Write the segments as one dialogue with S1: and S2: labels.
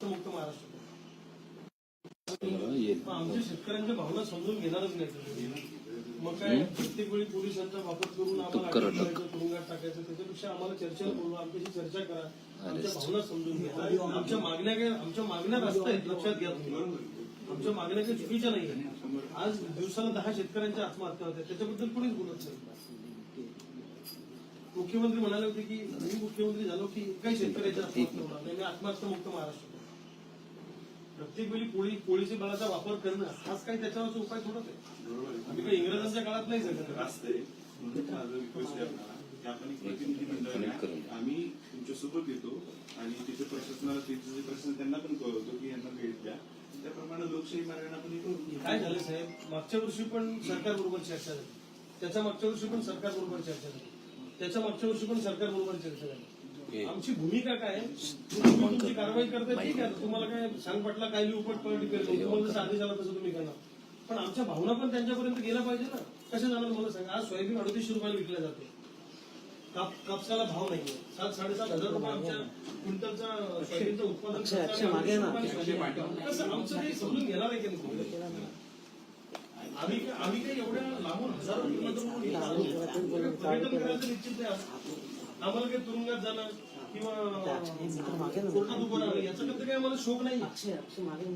S1: मुक्त महाराष्ट्र. आमच्या शेतकऱ्यांच्या भावना समजून घेणारच नाही. मग काय प्रत्येक वेळी पोलिसांचा वापर करून आम्हाला तुरुंगात टाकायचं त्याच्यापेक्षा आम्हाला चर्चेला बोलवा आमच्याशी चर्चा करा. आमच्या भावना समजून घ्या. आमच्या मागण्या काय आमच्या मागण्या रास्त आहेत लक्षात घ्या तुम्ही. आमच्या मागण्या काही चुकीच्या नाही आहेत. आज दिवसाला दहा शेतकऱ्यांच्या आत्महत्या होत्या. त्याच्याबद्दल कोणीच बोलत नाही. मुख्यमंत्री म्हणाले होते की मी मुख्यमंत्री झालो की काही शेतकऱ्याच्या आत्महत्या होणार नाही. मी आत्महत्या मुक्त महाराष्ट्र. प्रत्येक वेळी पोळी पोळीच्या बळाचा वापर करणं हाच काही त्याच्यावरचा उपाय थोडंच आहे. आम्ही काही इंग्रजांच्या काळात नाही जगत.
S2: रास्त आहे म्हणून माझं रिक्वेस्ट आहे. आपल्याला की आपण एक प्रतिनिधी मंडळ आहे. आम्ही तुमच्यासोबत येतो आणि तिथे प्रशासनाला तिथे जे प्रश्न त्यांना पण कळवतो की यांना भेट द्या. त्याप्रमाणे लोकशाही मार्गाने आपण हे करू.
S1: काय झालं साहेब? मागच्या वर्षी पण सरकार बरोबर चर्चा झाली. त्याच्या मागच्या वर्षी पण सरकार बरोबर चर्चा झाली. त्याच्या मागच्या वर्षी पण सरकार बरोबर चर्चा झाली. आमची भूमिका काय? तुम्ही तुमची कारवाई करताय ठीक आहे. तुम्हाला काय सांगपटला काय उपट करतो तुम्हाला जसं आदेश आला तसं तुम्ही करणार पण आमच्या भावना पण त्यांच्यापर्यंत गेल्या पाहिजे ना. कशा जाणार मला सांगा? आज सोयाबीन अडतीसशे रुपयाला विकल्या जाते. काप कापसाला भाव नाहीये. सात साडेसात हजार रुपये आमच्या क्विंटलचा सोयाबीनचं उत्पादन कसं आमचं काही समजून घेणार आहे की आम्ही आम्ही काही एवढ्या लांबून हजारो. पर्यटन करायचं निश्चित नाही असं. आम्हाला काही तुरुंगात जाणं किंवा कोर्टात उभं राहणं याच्याकडे काही आम्हाला शोक नाही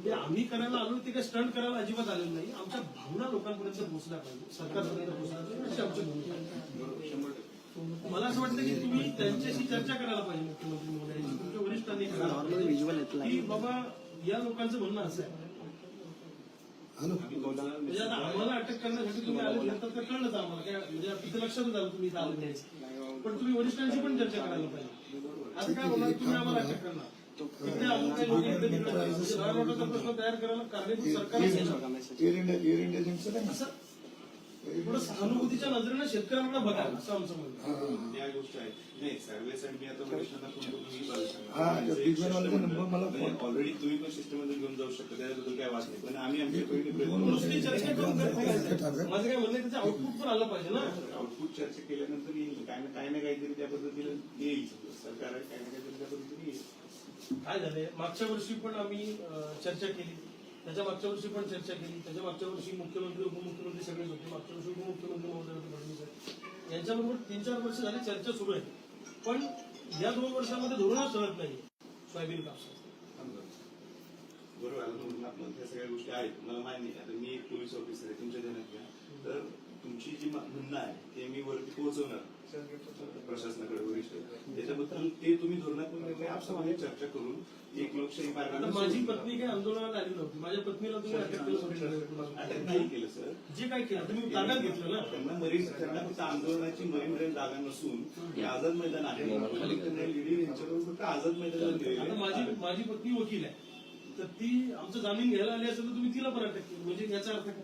S1: ते आम्ही करायला आलो ते काही स्टंट करायला अजिबात आलेलं नाही. आमच्या भावना लोकांपर्यंत पोहोचल्या पाहिजे. सरकारपर्यंत पोहोचल्या पाहिजे. अशी आमची भूमिका आहे. मला असं वाटतं की तुम्ही त्यांच्याशी चर्चा करायला पाहिजे मुख्यमंत्री महोदयांची तुमच्या वरिष्ठांनी करायला पाहिजे. की बाबा या लोकांचं म्हणणं असं आहे. आम्हाला अटक करण्यासाठी तुम्ही आले नंतर तर कळलंच आम्हाला. काय म्हणजे तिथे लक्षात आलं तुम्ही आले नाही. पण तुम्ही वरिष्ठांशी पण चर्चा करायला पाहिजे. आता काय होणार? तुम्ही आम्हाला अटक करणार. म्हणजे प्रश्न तयार करायला कारणीभूत सरकारच आहे.
S3: एअर इंडिया एअर इंडिया
S1: थोडं सहानुभूतीच्या नजरेनं शेतकऱ्यांना बघा असं आमचं म्हणणं आहे.
S2: या गोष्टी आहेत. नाही सर्वेसाठी मी आता वरिष्ठांना फोन करून ही.
S3: हा,
S2: ऑलरेडी तुम्ही पण सिस्टममध्ये घेऊन जाऊ शकता. त्याच्याबद्दल काय वाद नाही. पण आम्ही आमच्या पहिली
S1: चर्चा करून? माझं काय म्हणणं आहे त्याचं आउटपुट पण आलं पाहिजे ना.
S2: आउटपुट चर्चा केल्यानंतर येईल. काय ना काय ना काहीतरी त्या पद्धतीने येईल. सरकार आहे, काय ना काहीतरी त्या पद्धतीने येईल.
S1: काय झालंय? मागच्या वर्षी पण आम्ही चर्चा केली. त्याच्या मागच्या वर्षी पण चर्चा केली. त्याच्या मागच्या वर्षी मुख्यमंत्री उपमुख्यमंत्री सगळेच होते. मागच्या वर्षी उपमुख्यमंत्री महोदय होते फडणवीस यांच्याबरोबर तीन चार वर्ष झाली चर्चा सुरू आहे. पण या दोन वर्षामध्ये धोरणच ठरत नाही सोयाबीन कापसा
S2: बरोबर आपण त्या सगळ्या गोष्टी आहेत. मला मान्य आहे. आता मी एक पोलीस ऑफिसर आहे. तुमच्या ध्यानात घ्या. तर तुमची जी म्हणणं आहे ते मी वरती पोहोचवणार. प्रशासनाकडे वरिष्ठ. त्याच्याबद्दल ते तुम्ही धोरणात्मक निर्णय आपल्यामध्ये चर्चा करून एक लोकशाही मार्गाने
S1: माझी पत्नी काही आंदोलनात आली नव्हती. माझ्या पत्नीला तुम्ही अटक
S2: नाही केलं सर.
S1: जे काय केलं तुम्ही ताब्यात घेतलं ना?
S2: त्यांना मरीन त्यांना फक्त आंदोलनाची मरीन रेल जागा नसून हे आझाद मैदान आहे. ईडी यांच्याकडून फक्त आझाद आहे.
S1: माझी माझी पत्नी वकील आहे. तर ती आमचं जामीन घ्यायला आली असेल तर तुम्ही तिला पण अटक केली. म्हणजे याचा अर्थ काय?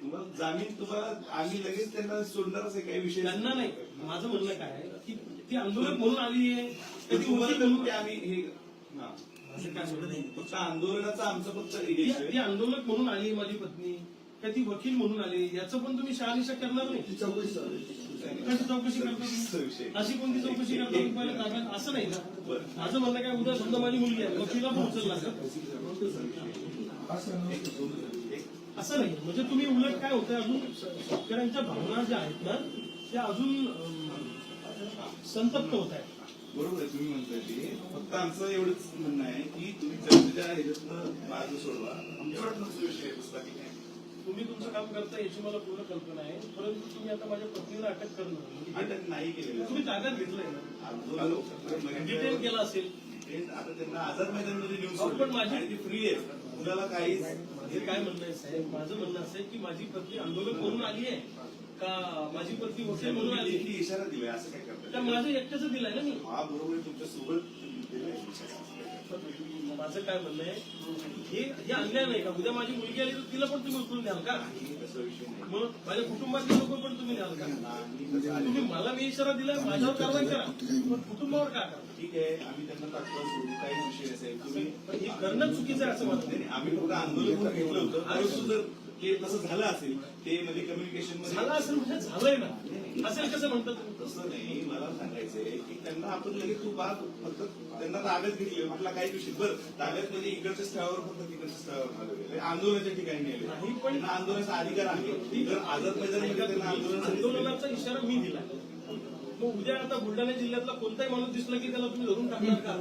S2: तुम्हाला जामीन तुम्हाला आम्ही लगेच त्यांना सोडणारच आहे काही विषय
S1: त्यांना नाही. माझं म्हणणं काय आहे की ती आंदोलक म्हणून आली आहे
S2: तर
S1: ती
S2: तुम्हाला तर
S1: म्हणून
S2: ते आम्ही हे हा.
S1: असं काय नाही.
S2: फक्त आंदोलनाचा आमचं फक्त हे
S1: ती आंदोलक म्हणून आली माझी पत्नी का ती वकील म्हणून आली याचं पण तुम्ही शहानिशा करणार नाही. कशी चौकशी करता
S2: विषय.
S1: अशी कोणती चौकशी करता तुम्ही ताब्यात असं नाही ना. माझं म्हणणं काय उद्या समजा माझी मुलगी आहे वकिला पण उचलला असं नाही म्हणजे तुम्ही उलट काय होतं अजून शेतकऱ्यांच्या भावना ज्या आहेत ना त्या अजून संतप्त होत आहेत.
S2: बरोबर आहे तुम्ही म्हणताय ते. फक्त आमचं एवढंच म्हणणं आहे की तुम्ही चर्चेच्या ह्याच्यातनं मार्ग सोडवा. विषय आहे,
S1: तुम्ही तुमचं काम करता याची मला पूर्ण कल्पना आहे. परंतु तुम्ही आता माझ्या पत्नीला अटक करणं म्हणजे
S2: अटक नाही केलेलं.
S1: तुम्ही ताब्यात घेतलंय ना?
S2: आंदोलन
S1: डिटेन केलं असेल.
S2: आता त्यांना आझाद मैदानमध्ये
S1: अहो, पण माझी-
S2: फ्री आहे. मुलाला काही
S1: हे काय म्हणणं आहे साहेब? माझं म्हणणं असं आहे की माझी पत्नी आंदोलक म्हणून आली आहे. का माझी पत्नी वकील म्हणून आली? आहे?
S2: इशारा दिलाय असं काय
S1: त्या
S2: करतात
S1: माझं एकट्याच दिलाय ना मी.
S2: हा बरोबर आहे, तुमच्यासोबत दिलाय
S1: माझं काय म्हणणं आहे हे हे अन्याय नाही का? उद्या माझी मुलगी आली तर तिला पण तुम्ही उचलून द्याल का?
S2: तसा विषय नाही.
S1: मग माझ्या कुटुंबातले लोक पण तुम्ही द्याल का? तुम्ही मला मी इशारा दिलाय माझ्यावर कारवाई करा. पण कुटुंबावर का करा?
S2: ठीक आहे आम्ही त्यांना तात्काळ सोडू काही विषय असेल तुम्ही
S1: पण हे करणं चुकीचं आहे असं मला
S2: नाही, आम्ही फक्त आंदोलन करून घेतलं होतं. परंतु जर ते तसं झालं असेल ते म्हणजे कम्युनिकेशन
S1: झालं
S2: मध्ये
S1: असेल म्हणजे झालंय ना. असेल कसं म्हणतात?
S2: तसं नाही मला सांगायचंय की त्यांना आपण लगेच तू बाग फक्त त्यांना ताब्यात घेतले म्हटलं काही विषय बरं ताब्यात म्हणजे इकडच्या स्थळावर फक्त तिकडच्या स्थळावर आलेले आंदोलनाच्या ठिकाणी नेले
S1: नाही, पण-
S2: आंदोलनाचा अधिकार आहे. तर आझाद त्यांना आंदोलन
S1: आंदोलनाचा इशारा मी दिला मग उद्या आता बुलढाणा जिल्ह्यातला कोणताही माणूस दिसला की त्याला तुम्ही धरून टाकणार का?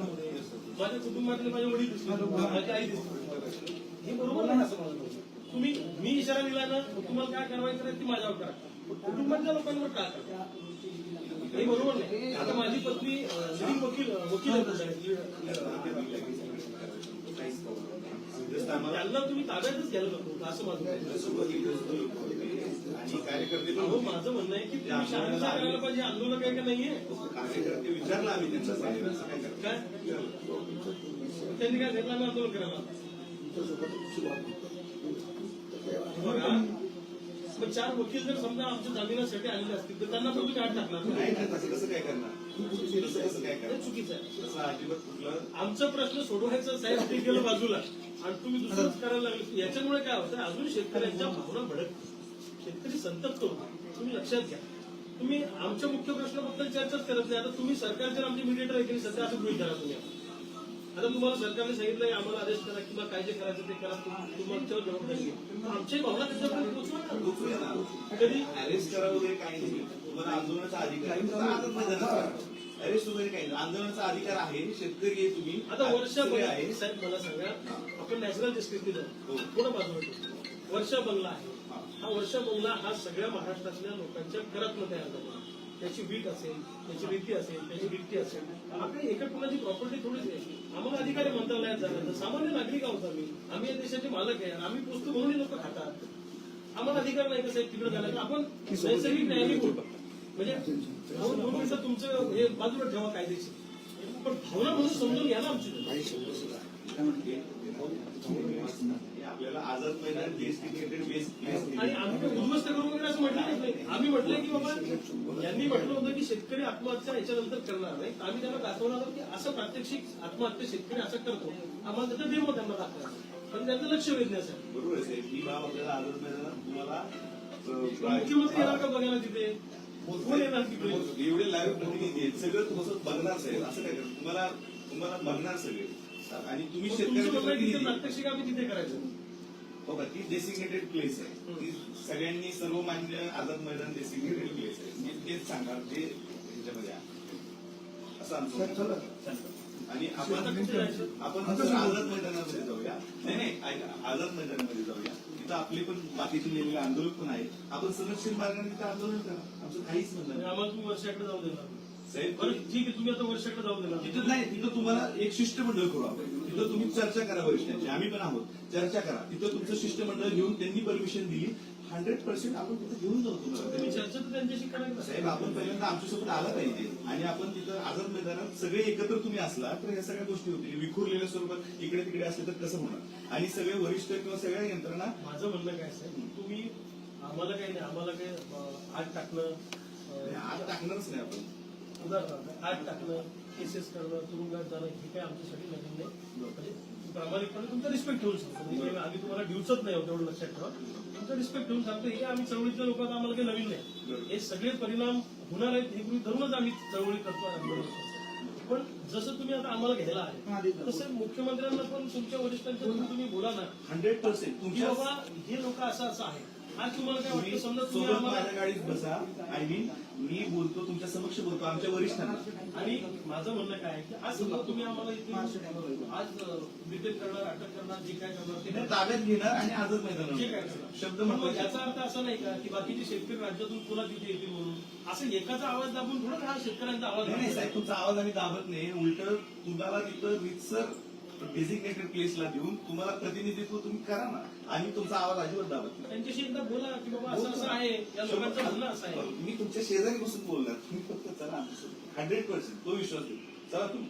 S1: माझ्या कुटुंबातले माझे वडील दिसले. माझी आई दिसली. हे बरोबर नाही असं तुम्ही मी इशारा दिला ना तुम्हाला काय कारवाई करायची ती माझ्यावर करा. कुटुंबातल्या लोकांवर काय करा? हे बरोबर नाही. आता माझी पत्नी वकील वकील त्यांना तुम्ही ताब्यातच घ्यायला नको असं माझं
S2: कार्यकर्ते.
S1: माझं म्हणणं आहे की पाहिजे आंदोलन काय का नाहीये?
S2: कार्यकर्ते विचारला आम्ही त्यांचा काय
S1: त्यांनी काय घेतलं आम्ही आंदोलन करायला? मग चार वकील जर समजा आमच्या जामिनासाठी आलेले असतील तर त्यांना पण तुम्ही आठ टाकणार?
S2: नाही तसं कसं काय करणार?
S1: चुकीचं आहे. आमचा प्रश्न सोडवायचा साहेब ते गेलं बाजूला. आणि तुम्ही दुसरंच करायला लागले. याच्यामुळे काय होतं अजून शेतकऱ्यांच्या भावना भडक शेतकरी संतप्त होतो तुम्ही लक्षात घ्या. तुम्ही आमच्या मुख्य प्रश्नाबद्दल चर्चाच करत नाही. आता तुम्ही सरकारचे आमचे मिडिएटर आहे की सध्या असं गृहित धरा तुम्ही. आता तुम्हाला सरकारने सांगितलंय आम्हाला आदेश करा किंवा काय जे करायचं ते करा. तुम- तुमच्यावर जबाबदारी घ्या. आमची भावना त्याच्यापर्यंत पोहोचवा ना. कधी?
S2: अरेस्ट करा वगैरे काही नाही. तुम्हाला आंदोलनाचा अधिकार करा. अरेस्ट वगैरे काही नाही. आंदोलनाचा अधिकार आहे. शेतकरी आहे तुम्ही.
S1: आता वर्ष
S2: आहे.
S1: साहेब मला सांगा आपण नॅशनल जस्टिस. थोडं बाजूला ठेवू. वर्षा बंगला आहे. हा वर्षा बंगला हा सगळ्या महाराष्ट्रातल्या लोकांच्या घरातनं तयार झाला त्याची वीट असेल त्याची रीती असेल त्याची गिट्टी असेल. आपली एका कुणाची प्रॉपर्टी थोडीच आहे. आम्हाला अधिकारी मंत्रालयात झालं तर सामान्य नागरिक आहोत आम्ही. आम्ही या देशाचे मालक आहे. आम्ही पोचतो म्हणून लोक खातात. आम्हाला अधिकार नाही कसं तिकडे जाण्याचा आपण नैसर्गिक न्यायाने बोलतो. म्हणजे दोन मिनिटं तुमचं हे बाजूला ठेवा कायदेशीर. पण भावना म्हणून समजून घ्या ना आमची.
S2: आपल्याला आझाद मैदान
S1: आणि आम्ही काही उद्ध्वस्त करू वगैरे असं म्हटलं नाही. आम्ही म्हटलंय की बाबा यांनी म्हटलं होतं की शेतकरी आत्महत्या याच्यानंतर करणार नाही. तर आम्ही त्यांना दाखवणार आहोत की असं प्रात्यक्षिक आत्महत्या शेतकरी असं करतो. आम्हाला त्याचं डेमो त्यांना दाखवायचं पण त्यांचं लक्ष वेधण्यासाठी.
S2: बरोबर आहे ही बाब आपल्याला आझाद मैदानात तुम्हाला
S1: मुख्यमंत्री येणार का बघायला तिथे? कोण येणार तिकडे?
S2: एवढे लाईव्ह प्रतिनिधी आहेत. सगळं तुम्हाला बघणार साहेब. असं काय तुम्हाला तुम्हाला बघणार सगळे. आणि तुम्ही
S1: तुमचं
S2: प्रतिनिधी.
S1: प्रात्यक्षिक आम्ही तिथे करायचं.
S2: हो का? ती डेसिग्नेटेड प्लेस आहे. ती सगळ्यांनी सर्वमान्य आझाद मैदान डेसिग्नेटेड प्लेस आहे. मी तेच सांगा जे ह्याच्यामध्ये आहे. असं आमचं आहे. आणि आपण
S1: आता कुठे जायचं?
S2: आपण आझाद मैदानामध्ये जाऊया. नाही नाही ऐका, आझाद मैदानामध्ये जाऊया. तिथं आपले पण बाकीचे नेलेले आंदोलक पण आहेत आपण संरक्षण मार्गाने तिथं आंदोलन करा. आमचं काहीच म्हणणं.
S1: आम्हाला तुम्ही वर्षाकडे जाऊ देणार.
S2: साहेब
S1: बरं ठीक आहे तुम्ही आता वर्षाकडे जाऊ देणार
S2: तिथं नाही तिथं तुम्हाला एक शिष्टमंडळ करू आपण. तिथं तुम्ही चर्चा करा वरिष्ठांची आम्ही पण आहोत. चर्चा करा. तिथं तुमचं शिष्टमंडळ घेऊन त्यांनी परमिशन दिली. हंड्रेड पर्सेंट आपण तिथं घेऊन जाऊ तुम्हाला.
S1: तुम्ही चर्चा तर त्यांच्याशी करायला
S2: साहेब आपण पहिल्यांदा आमच्यासोबत आला पाहिजे. आणि आपण तिथं आझाद मैदानात सगळे एकत्र तुम्ही असला तर या सगळ्या गोष्टी होतील. विखुरलेल्या स्वरूपात इकडे तिकडे असले तर कसं होणार. आणि सगळे वरिष्ठ किंवा सगळ्या यंत्रणा
S1: माझं म्हणणं काय साहेब? तुम्ही आम्हाला काही नाही आम्हाला काही अं, आग टाकणं
S2: आत टाकणारच नाही आपण.
S1: उदाहरणार्थ आग टाकणं. केसेस करणं तुरुंगात जाणं हे काय आमच्यासाठी नवीन नाही. म्हणजे प्रामाणिकपणे तुमचा रिस्पेक्ट ठेवून सांगतो म्हणजे आम्ही तुम्हाला डिवचत नाही आहोत तेवढं लक्षात ठेवा. तुमचा रिस्पेक्ट ठेवून सांगतो हे आम्ही चळवळीतल्या लोकांना आम्हाला काही नवीन नाही. हे सगळे परिणाम होणार आहेत हे गृहीत धरूनच आम्ही चळवळी करतो पण जसं तुम्ही आता आम्हाला घ्यायला आहे तसं मुख्यमंत्र्यांना पण तुमच्या वरिष्ठांच्या तुम्ही बोला ना
S2: हंड्रेड पर्सेंट
S1: हे लोक असं असं आहे आज तुम्हाला काय वाटतं? समजा तुम्ही
S2: सोबत
S1: आम्हाला
S2: माझ्या गाडीत बसा. आय मीन मी बोलतो तुमच्या समक्ष बोलतो आमच्या वरिष्ठांना.
S1: आणि माझं म्हणणं काय आहे की आज समजा तुम्ही आम्हाला इथे आज डिटेन करणार अटक करणार जे काय करणार ते
S2: ते ताब्यात घेणार आणि आझाद
S1: जे काय
S2: मैदानावर
S1: करणार.
S2: शब्द
S1: पण मग
S2: महत्त्वाचे
S1: याचा अर्थ असा नाही का की बाकीचे शेतकरी राज्यातून पुन्हा तिथे येतील म्हणून? असं एकाचा आवाज दाबून थोडं हा शेतकऱ्यांचा आवाज
S2: नाही साहेब तुमचा आवाज आम्ही दाबत नाही. उलट तुम्हाला तिथं रितसर डेसिग्नेटेड प्लेसला देऊन तुम्हाला प्रतिनिधित्व तुम्ही करा ना. आणि तुमचा आवाज अजिबात दाबत नाही.
S1: त्यांच्याशी एकदा बोला की बाबा असं असं आहे. या लोकांचं म्हणणं असं आहे.
S2: मी तुमच्या शेजारी बसून बोलणार. तुम्ही फक्त चला हंड्रेड पर्सेंट तो विश्वास देऊ चला तुम्ही.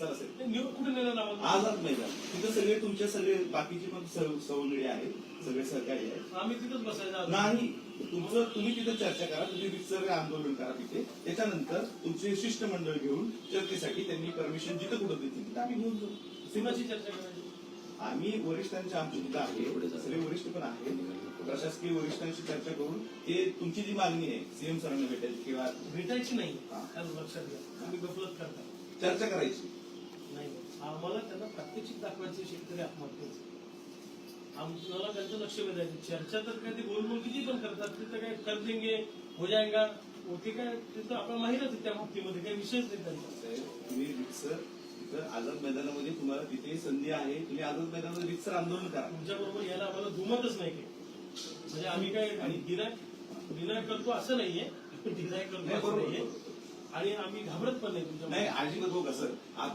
S2: चला साहेब
S1: ते निवड कुठे आम्हाला
S2: आझाद मैदान. तिथं सगळे तुमचे सगळे बाकीचे पण सव- सवंगडी आहेत. सगळे सहकारी आहेत.
S1: आम्ही तिथंच बसायचं.
S2: नाही. तुमचं तुम्ही तिथे चर्चा करा. तुम्ही रितसर आंदोलन करा तिथे. त्याच्यानंतर तुमचे शिष्टमंडळ घेऊन चर्चेसाठी त्यांनी परमिशन जिथं कुठं देतील तिथं आम्ही घेऊन जाऊ.
S1: कुणाशी चर्चा करायची.
S2: आम्ही वरिष्ठांच्या आमची आहे सगळे वरिष्ठ पण आहेत. प्रशासकीय वरिष्ठांशी चर्चा करून ते तुमची जी मागणी आहे सीएम सरांना भेटायची किंवा
S1: भेटायची नाही
S2: हा.
S1: लक्षात घ्या तुम्ही गफलत करता
S2: चर्चा करायची.
S1: नाही आम्हाला त्यांना प्रात्यक्षिक दाखवायचे शेतकरी आत्महत्येचे आम्हाला त्यांचं लक्ष वेधायचं चर्चा तर काय ते गोलमोल किती पण करतात तिथं काय कर देंगे हो जाएगा ओके काय तिथं आपल्याला माहीतच आहे त्या बाबतीमध्ये काही विषयच नाही त्यांचा.
S2: तिथं आझाद मैदानामध्ये तुम्हाला तिथे संधी आहे. तुम्ही आझाद मैदानामध्ये रिक्सर आंदोलन करा.
S1: तुमच्या बरोबर यायला आम्हाला दुमतच नाही म्हणजे आम्ही काय डिनाय डिनाय करतो असं नाहीये डिनाय करतो असं नाहीये. आणि आम्ही घाबरत पण नाही तुमच्या
S2: नाही अजिबात हो कसं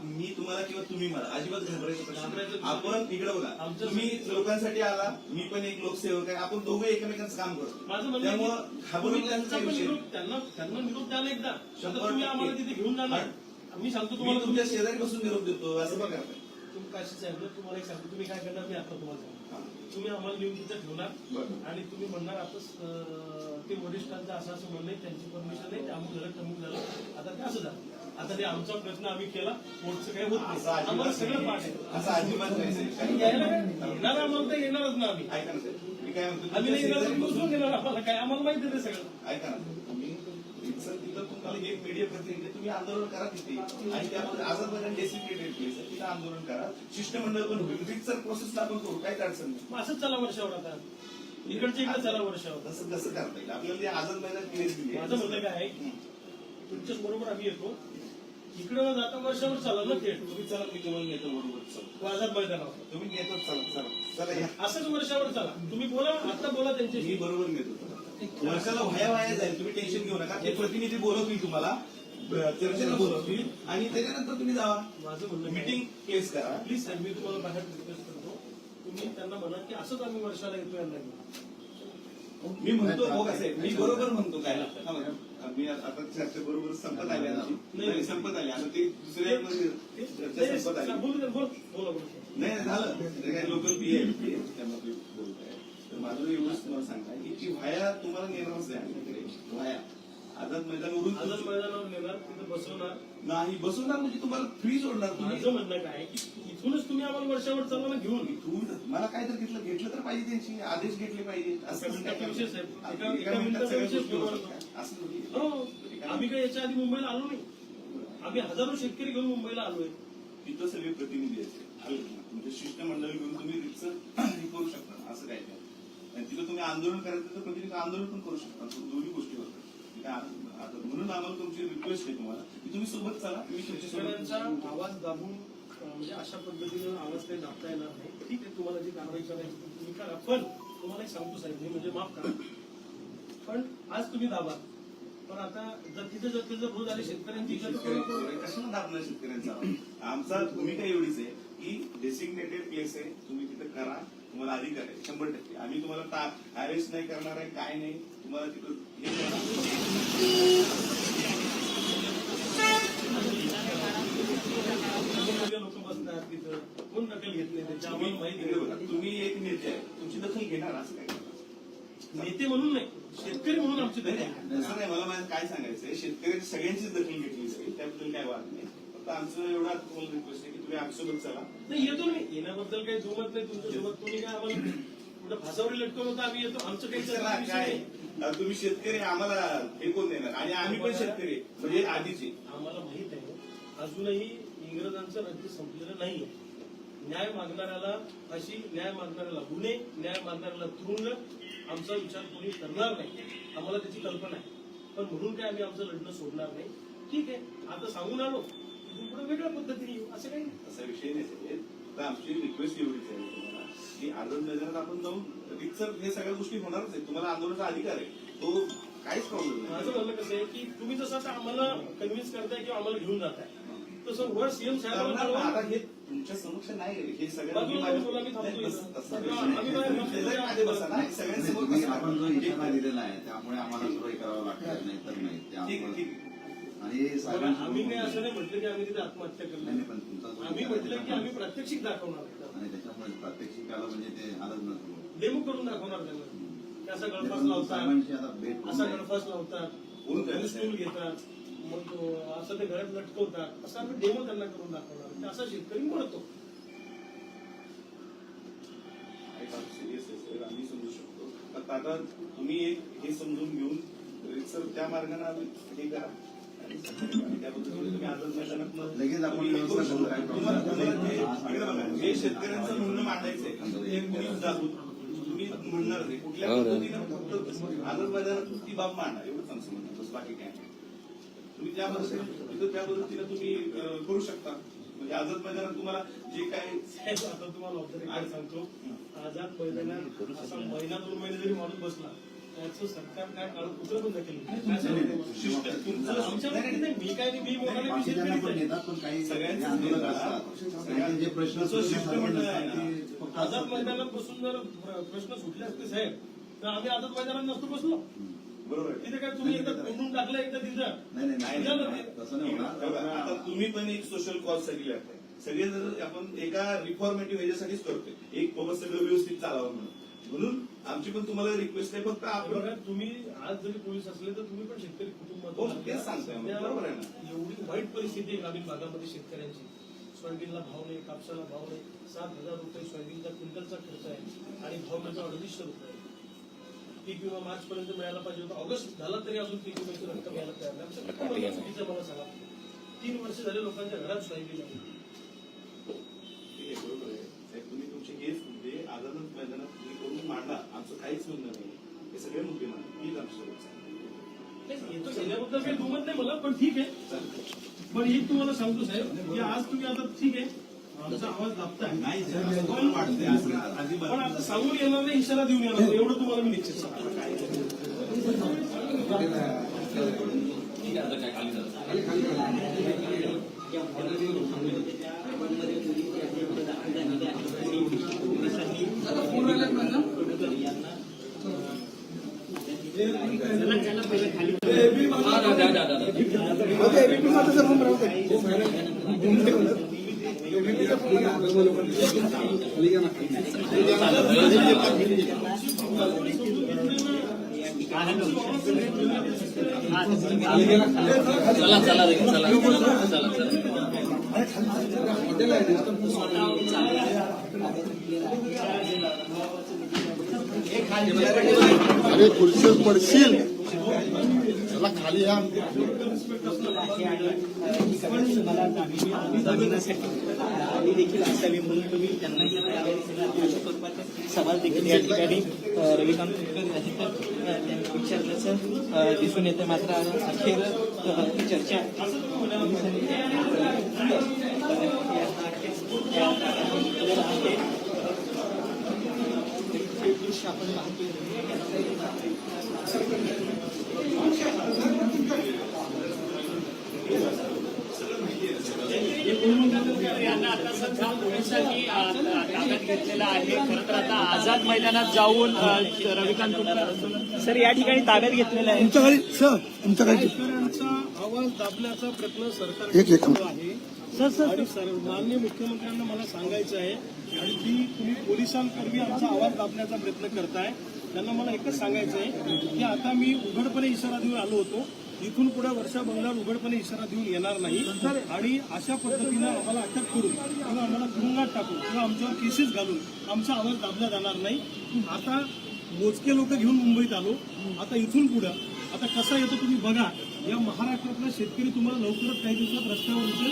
S2: मी तुम्हाला किंवा तुम्ही मला अजिबात घाबरायचं आपण इकडे बघा. तुम्ही लोकांसाठी आला मी पण एक लोकसेवक आहे. आपण दोघे एकमेकांचं काम करतो.
S1: माझं
S2: त्यामुळं घाबरून
S1: त्यांना त्यांना निरोप द्याल एकदा. तुम्ही आम्हाला. तिथे घेऊन जाणार. मी सांगतो तुम्हाला
S2: तुमच्या शेजारी बसून निरोप देतो असं बघा.
S1: तुम्ही काशी साहेब तुम्हाला एक सांगतो तुम्ही काय करणार मी आता तुम्हाला सांगतो. तुम्ही आम्हाला नेऊन तिथे ठेवणार. आणि तुम्ही म्हणणार आता ते वरिष्ठांचं असं असं म्हणणं आहे, त्यांची परमिशन आहे ते अमुक झालं तमुक झालं. आता ते असं झालं. आता ते आमचा प्रश्न आम्ही केला कोर्टचं काही होत नाही. आम्हाला सगळं पाठ
S2: नाही.
S1: आहे.
S2: असं अजिबात नाही.
S1: यायला काय? येणार आम्हाला तर येणारच ना आम्ही.
S2: ऐका ना साहेब. मी काय म्हणतो
S1: आम्ही नाही येणार आम्हाला काय? आम्हाला माहिती आहे सगळं.
S2: ऐका ना रिक्सर तिथं तुम्हाला एक मीडिया प्रतिनिधी तुम्ही आंदोलन करा तिथे. आणि त्यामध्ये डेसिग्नेटेड प्लेस आहे. तिथं आंदोलन करा. शिष्टमंडळ पण होईल. रिक्सर प्रोसेसला आपण करू. काहीच अडचण नाही.
S1: असंच चला वर्षावर आता. इकडच्या इकडे चला वर्षावर.
S2: तसं कसं करता येईल. आपल्याला ते आझाद मैदान प्लेस दिली.
S1: माझं म्हणणं काय आहे? तुमच्याच बरोबर आम्ही येतो. इकडे जाता वर्षावर चाला ना थेट
S2: तुम्ही चला मी तुम्हाला नेतो बरोबर. चला.
S1: आझाद मैदानावर
S2: तुम्ही नेतो चला चला. चला या.
S1: असंच वर्षावर चला. तुम्ही बोला आता बोला
S2: मी
S1: त्यांच्याशी
S2: बरोबर नेतो. वर्षाला व्हाया व्हाया जाईल तुम्ही टेन्शन घेऊ नका ते प्रतिनिधी बोलवतील तुम्हाला चर्चेला बोलवतील आणि त्याच्यानंतर तुम्ही जावा
S1: माझं म्हणणं
S2: मीटिंग प्लेस करा
S1: प्लीज मी तुम्हाला बाहेर रिक्वेस्ट करतो तुम्ही त्यांना म्हणा की असंच आम्ही वर्षाला येतो यांना
S2: मी म्हणतो हो साहेब मी बरोबर म्हणतो काय हा बघा. मी आता चर्चा बरोबर संपत आली नाही संपत आली आता ते दुसऱ्या चर्चा संपत आली
S1: बोलू द्या, बोल बोला बोला
S2: नाही झालं लोकल पी आहे त्यामध्ये बोलताय माझं एवढंच तुम्हाला सांगा की ती व्हाया तुम्हाला नेणारच आहे व्हाया. आझाद मैदानावरून
S1: आझाद मैदानावर नेणार तिथं बसवणार?
S2: नाही बसवणार म्हणजे तुम्हाला फ्री सोडणार तुम्ही.
S1: म्हणणं काय की इथूनच तुम्ही आम्हाला वर्षावर चालवा ना घेऊन
S2: इथून मला काय तर घेतलं घेतलं तर पाहिजे त्यांची आदेश घेतले पाहिजे. असं
S1: एका मिनिटाचा विषय साहेब. एका- मिनिटाचा विषय बोलू.
S2: असं.
S1: हो आम्ही काय याच्या आधी मुंबईला आलो नाही. आम्ही हजारो शेतकरी घेऊन मुंबईला आलोय
S2: तिथं सगळे प्रतिनिधी आहेत. आले ना. तुमचे शिष्टमंडळ घेऊन तुम्ही रितसर हे करू शकता. असं काय नाही. तिथं तुम्ही आंदोलन करायचं तर प्रतिनिधी आंदोलन पण करू शकता दोन्ही गोष्टी होतात? आता म्हणून आम्हाला तुमची रिक्वेस्ट आहे तुम्हाला की तुम्ही सोबत चला मी
S1: शेतकऱ्यांचा आवाज दाबून म्हणजे अशा पद्धतीनं आवाज काही दाबता येणार नाही. ठीक आहे तुम्हाला जी कारवाई करायची तुम्ही करा पण तुम्हाला एक सांगतो साहेब मी म्हणजे माफ करा. पण आज तुम्ही दाबा. पण आता जर तिथे जर ते जर रोज आले शेतकऱ्यांची
S2: कशाला दाबणार शेतकऱ्यांचा आमचा भूमिका एवढीच आहे की डेसिग्नेटेड प्लेस आहे तुम्ही तिथं करा तुम्हाला अधिकार आहे शंभर टक्के. आम्ही तुम्हाला अरेस्ट नाही करणार आहे काय नाही तुम्हाला तिथं हे करा.
S1: लोक बसतात तिथं. कोण माहिती.
S2: तुम्ही एक नेते आहे. तुमची दखल घेणार असं काय?
S1: नेते म्हणून नाही. शेतकरी म्हणून आमची दखल
S2: असं नाही. मला काय सांगायचंय शेतकऱ्यांची सगळ्यांचीच दखल घेतली जाईल. त्याबद्दल काय वाद नाही. फक्त आमचं एवढा तुम्हाला रिक्वेस्ट आहे की तुम्ही आमच्यासोबत चला.
S1: नाही येतो मी. येण्याबद्दल काही जोमत नाही तुमच्यासोबत तुम्ही काय आम्हाला कुठं फासावरी लटकवलं होतं आम्ही येतो. आमचं काही
S2: चला, काय?
S1: नाही.
S2: तुम्ही शेतकरी आम्हाला हे कोण देणार. आणि आम्ही पण शेतकरी म्हणजे आधीचे
S1: आम्हाला माहीत आहे अजूनही इंग्रजांचं राज्य संपलेलं नाहीये. न्याय मागणाऱ्याला फाशी न्याय मागणाऱ्याला गुन्हे न्याय मागणाऱ्याला तुरुंग आमचा विचार कोणी करणार नाही. आम्हाला त्याची कल्पना आहे. पण म्हणून काय आम्ही आमचं लढणं सोडणार नाही? ठीक आहे आता सांगून आलो. पुढे वेगळ्या पद्धतीने येऊ असं काही नाही.
S2: असा विषय नाही साहेब. तर आमची रिक्वेस्ट एवढीच आहे तुम्हाला की आझाद मैदानात आपण जाऊन रिक्सर हे सगळ्या गोष्टी होणारच आहे तुम्हाला आंदोलनाचा अधिकार आहे तो काहीच प्रॉब्लेम
S1: माझं
S2: नाही
S1: म्हणणं कसं आहे की तुम्ही जसं आता आम्हाला कन्व्हिन्स करताय किंवा आम्हाला घेऊन जाताय तसं वर सीएम कळवा.
S2: आता हे तुमच्या समक्ष नाही. हे. सगळ्यांसमोर.
S4: आपण जो
S2: ठीक
S4: इशारा
S2: आहे.
S4: दिलेला आहे त्यामुळे आम्हाला सुरू हे करावं लागतं नाही तर नाही आणि
S1: आम्ही काही असं नाही म्हटलं की आम्ही तिथे आत्महत्या
S4: नाही,
S1: करणार
S4: पण तुमचा जो
S1: आम्ही म्हटलं की आम्ही प्रात्यक्षिक दाखवणार आहे.
S4: आणि त्याच्यामुळे प्रात्यक्षिकाला म्हणजे ते आलंच नसतो
S1: डेमो करून दाखवणार त्यांना. ते असा गळफास लावतात.
S4: साहेबांशी आता भेट
S1: असा गळफास लावतात.
S2: होऊन जाईल.
S1: स्टूल घेतात. मग असं ते गळ्यात लटकवतात. असं आम्ही डेमो त्यांना करून दाखवणार ते असा शेतकरी म्हणतो.
S2: ऐका, serious आहे, sir. आम्ही समजू शकतो. पण आता तुम्ही एक हे समजून घेऊन एक सर त्या मार्गाने आम्ही हे करा.
S4: लगेच आपण
S2: हे शेतकऱ्यांचं म्हणणं मांडायचंय. ते कोणी जागू तुम्ही म्हणणार नाही. कुठल्या पद्धतीने फक्त आझाद मैदानात ती बाब मांडा. एवढंच आमचं म्हणणं बाकी काय. तुम्ही त्या पद्धतीने त्या पद्धतीने तुम्ही करू शकता. म्हणजे आझाद मैदानात तुम्हाला जे काय
S1: आता तुम्हाला सांगतो. आझाद मैदानात महिना दोन महिने जरी माणूस बसला त्याचं सरकार काय कुठं मी काय मी
S4: पण काही
S2: सगळ्यांचं
S4: जे प्रश्न
S2: मंडळ आहे ना.
S1: आझाद. मैदानात बसून जर प्र- प्रश्न सुटले असते साहेब तर आम्ही आझाद मैदानात नसतो बसलो.
S2: बरोबर.
S1: तिथे काय तुम्ही एकदा कोंडून टाकलं एकदा तिथं?
S4: नाही नाही, नाही
S1: झालं
S4: नाही,
S1: ते.
S4: तसं नाही
S2: आता तुम्ही पण एक सोशल कॉज सगळी लागताय सगळे जर आपण एका रिफॉर्मेटिव्ह ह्याच्यासाठीच करतोय. एक बाबा सगळं व्यवस्थित चालावं म्हणून. म्हणून आमची पण तुम्हाला रिक्वेस्ट आहे फक्त आपण
S1: बघा तुम्ही आज जरी पोलीस असले तर तुम्ही पण शेतकरी कुटुंबात
S2: हो, तेच सांगतोय. बरोबर आहे ना.
S1: एवढी वाईट परिस्थिती आहे ग्रामीण भागामध्ये शेतकऱ्यांची. सोयाबीनला भाव नाही कापसाला भाव नाही. सात हजार रुपये सोयाबीनचा क्विंटलचा खर्च आहे आणि भाव त्याचा अडतीसशे रुपये आहे. पीक विमा मार्च पर्यंत मिळायला पाहिजे होता. ऑगस्ट झाला तरी अजून पीक विम्याची रक्कम मिळायला तयार नाही. आमचं मला चुकीचं मला सांगा. तीन वर्ष झाले लोकांच्या घरात सोयाबीन आहे.
S2: ठीक आहे, बरोबर आहे. साहेब, तुम्ही तुमचे हेच मुद्दे आझाद मैदानात तुम्ही करून मांडा आमचं काहीच म्हणणं नाही. हे सगळे मुद्दे मांडा हीच आमची सोबत
S1: काही दुमत नाही मला पण ठीक आहे. पण एक तुम्हाला सांगतो साहेब की आज तुम्ही आता ठीक आहे आमचा आवाज दाबताय.
S2: नाही असं अजिबात
S1: पण आता सांगून येणार नाही इशारा देऊन येणार. एवढं तुम्हाला मी निश्चित सांगतो.
S5: चला चला रे, चला चला चला
S3: अरे खुर्चीवर पडशील? चला खाली या.
S6: आम्ही देखील असावी म्हणून तुम्ही त्यांना जे सवाल देखील या ठिकाणी रविकांत तुपकर तर, त्यांनी विचारल्याचं दिसून येते मात्र अखेर चर्चा हे दृश्य आपण पाहतोय
S7: यांना आता सध्या पोलिसांनी अ, ताब्यात घेतलेला आहे. खरं तर आता आझाद मैदानात जाऊन रविकांत
S6: सर या ठिकाणी ताब्यात घेतलेलं आहे.
S3: तुमच्याकडे सर
S1: आवाज दाबण्याचा प्रयत्न सरकार
S3: एक- एक-
S1: सुरू आहे. आणि सर. माननीय मुख्यमंत्र्यांना मला सांगायचं आहे आणि की तुम्ही पोलिसांकरवी आमचा आवाज दाबण्याचा प्रयत्न करताय. त्यांना मला एकच सांगायचं आहे की आता मी उघडपणे इशारा देऊन आलो होतो इथून पुढे वर्षा बंगाल उघडपणे इशारा देऊन येणार नाही. आणि अशा पद्धतीनं आम्हाला अटक करून किंवा आम्हाला तुरुंगात टाकून किंवा आमच्यावर केसेस घालून आमचा आवाज दाबला जाणार नाही. आता मोजके लोक घेऊन मुंबईत आलो. आता इथून पुढं आता कसा येतो तुम्ही बघा. या महाराष्ट्रातला शेतकरी तुम्हाला लवकरच काही दिवसात रस्त्यावर दिसेल.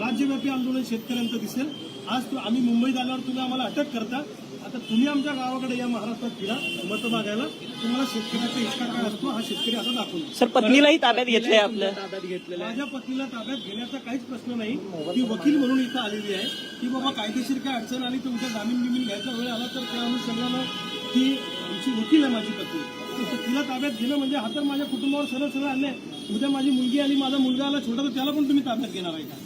S1: राज्यव्यापी आंदोलन शेतकऱ्यांचं दिसेल. आज तु- आम्ही मुंबईत आल्यावर तुम्ही आम्हाला अटक करता. आता तुम्ही आमच्या गावाकडे या महाराष्ट्रात फिरा मत मागायला तुम्हाला शेतकऱ्याचा इच्छा काय असतो हा शेतकरी आता दाखवून
S6: सर पत्नीलाही ताब्यात घेतलंय आपल्या
S7: ताब्यात घेतलेला
S1: माझ्या पत्नीला ताब्यात घेण्याचा काहीच प्रश्न नाही. ती वकील म्हणून इथं आलेली आहे. की बाबा कायदेशीर काय अडचण आली तुमच्या जामीन बिमीन घ्यायचा वेळ आला तर त्या अनुषंगानं ती आमची वकील आहे माझी पत्नी. तिला ताब्यात घेणं म्हणजे हा तर माझ्या कुटुंबावर सरळ सरळ अन्याय. उद्या माझी मुलगी आणि माझा मुलगा आला छोटा तर त्याला पण तुम्ही ताब्यात घेणार आहे का?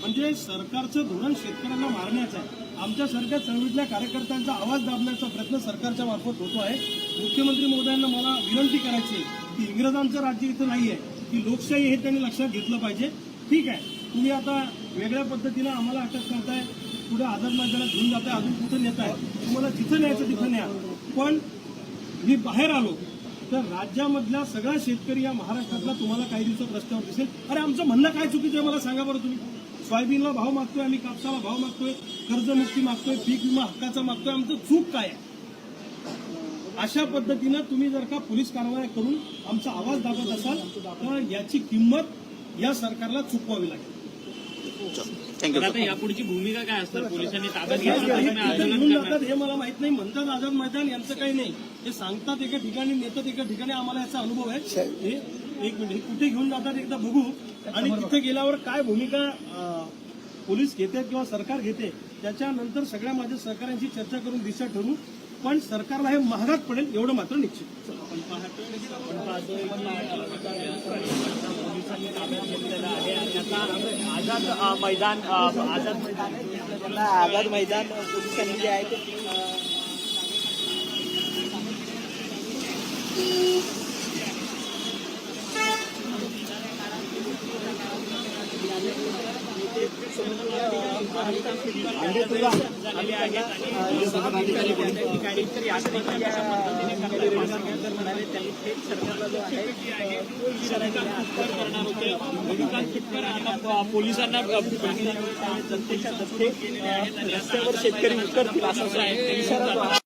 S1: म्हणजे सरकारचं धोरण शेतकऱ्यांना मारण्याचं आहे. आमच्यासारख्या चळवळीतल्या कार्यकर्त्यांचा आवाज दाबण्याचा प्रयत्न सरकारच्या मार्फत होतो आहे. मुख्यमंत्री महोदयांना मला विनंती करायची आहे की इंग्रजांचं राज्य इथं नाही आहे की लोकशाही हे त्यांनी लक्षात घेतलं पाहिजे. ठीक आहे तुम्ही आता वेगळ्या पद्धतीनं आम्हाला अटक करताय पुढे आझाद मैदानात घेऊन जाताय अजून कुठं नेत आहे तुम्हाला जिथं न्यायचं तिथं न्या. पण मी बाहेर आलो तर राज्यामधल्या सगळा शेतकरी या महाराष्ट्रातला तुम्हाला काही दिवसात रस्त्यावर दिसेल. अरे आमचं म्हणणं काय चुकीचं आहे मला सांगा बरं तुम्ही. सोयाबीनला भाव मागतोय आम्ही कापसाला भाव मागतोय कर्जमुक्ती मागतोय पीक विमा हक्काचा मागतोय आमचं चूक काय आहे? अशा पद्धतीनं तुम्ही जर का पोलीस कारवाया करून आमचा आवाज दाबत असाल तर याची किंमत या सरकारला चुकवावी लागेल.
S7: तर आता यापुढची भूमिका काय असणार? पोलिसांनी ताब्यात
S1: घेऊन जातात हे मला माहीत नाही. म्हणतात आझाद मैदान यांचं काही नाही. हे सांगतात एका ठिकाणी नेतात एका ठिकाणी. आम्हाला याचा अनुभव आहे. हे एक मिनिट हे कुठे घेऊन जातात एकदा बघू. आणि तिथे गेल्यावर काय भूमिका पोलीस घेते किंवा सरकार घेते त्याच्यानंतर सगळ्या माझ्या सहकाऱ्यांशी चर्चा करून दिशा ठरवू. पण सरकारला हे महागात पडेल एवढं मात्र निश्चित.
S7: आझाद मैदान आझाद मैदान.
S6: आझाद मैदान पोलिसांनी जे आहे ते अं,
S7: झालेली आहेत आणि
S6: अधिकारी ठिकाणी तर या ठिकाणी जर म्हणाले त्यांनी थेट सरकारला जो आहे तो इशारा केला
S7: करणार होते रविकांत तुपकर आता पोलिसांना
S6: जनतेच्या रस्ते रस्त्यावर शेतकरी उतरतील असा इशारा आहे.